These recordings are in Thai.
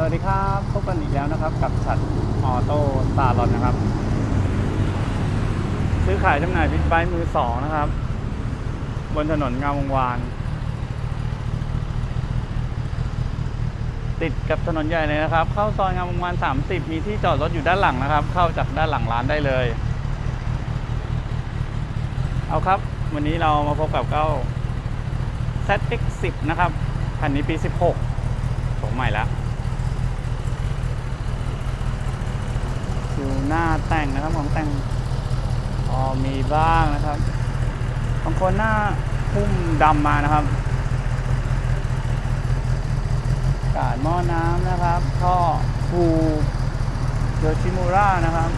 สวัสดีครับพบกันอีกแล้วนะครับ กับชัดออโต้ซาลอนนะครับ ซื้อขายจำหน่ายบิ๊กไบค์มือสองนะครับ บนถนนงามวงวาน ติดกับถนนใหญ่เลยนะครับ เข้าซอยงามวงวาน 30 มีที่จอดรถอยู่ด้านหลังนะครับ เข้าจากด้านหลังร้านได้เลย เอาครับ วันนี้เรามาพบกับเก้า ZX10 นะครับคันนี้ปี 16โฉมใหม่แล้วคิว หน้าแต่งนะครับของแต่งพอมีบ้างนะครับบางคนหน้าพุ่มดำมานะครับ กาดหม้อน้ำนะครับท่อฟูโยชิมูระนะครับ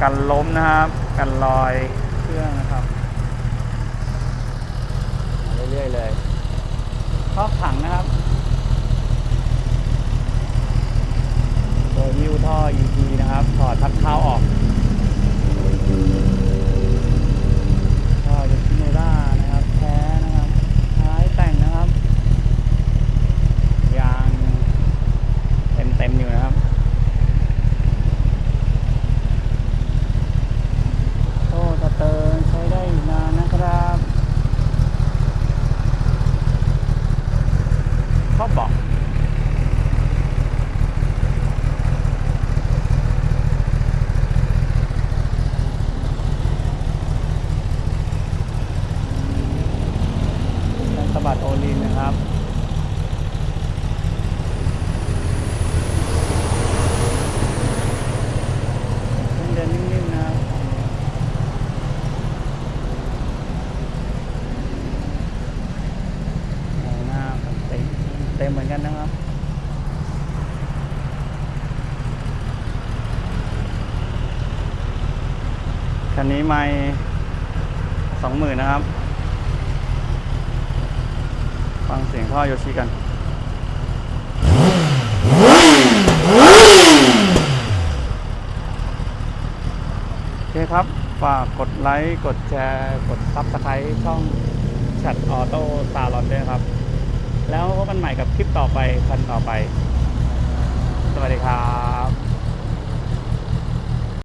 กันล้มนะครับ กันรอยเครื่องนะครับมาเรื่อยๆเลยท่อถังนะครับโดยวิวท่อ EP นะครับถอดพักเท้าออกท่อโยชิมูระนะครับแท้นะครับท้ายแต่งนะครับ ยางเต็มๆอยู่นะครับ โอ้สเตอร์ใช้ได้อีกนานนะครับข้อบอกการสะบัดโอ ลินนะครับเดินนิ่มๆนะครับมองหน้าครับเต็มเต็มเหมือนกันนะครับคันนี้ไม่สองหมื่นนะครับ ฟังเสียงพ่อโยชิกันโอเคครับ ฝากกดไลค์ กดแชร์ กดซับสไครต์ช่องแชทออโต้ซาลอนด้วยครับ แล้วพบกันใหม่กับคลิปต่อไปคันต่อไป สวัสดีครับ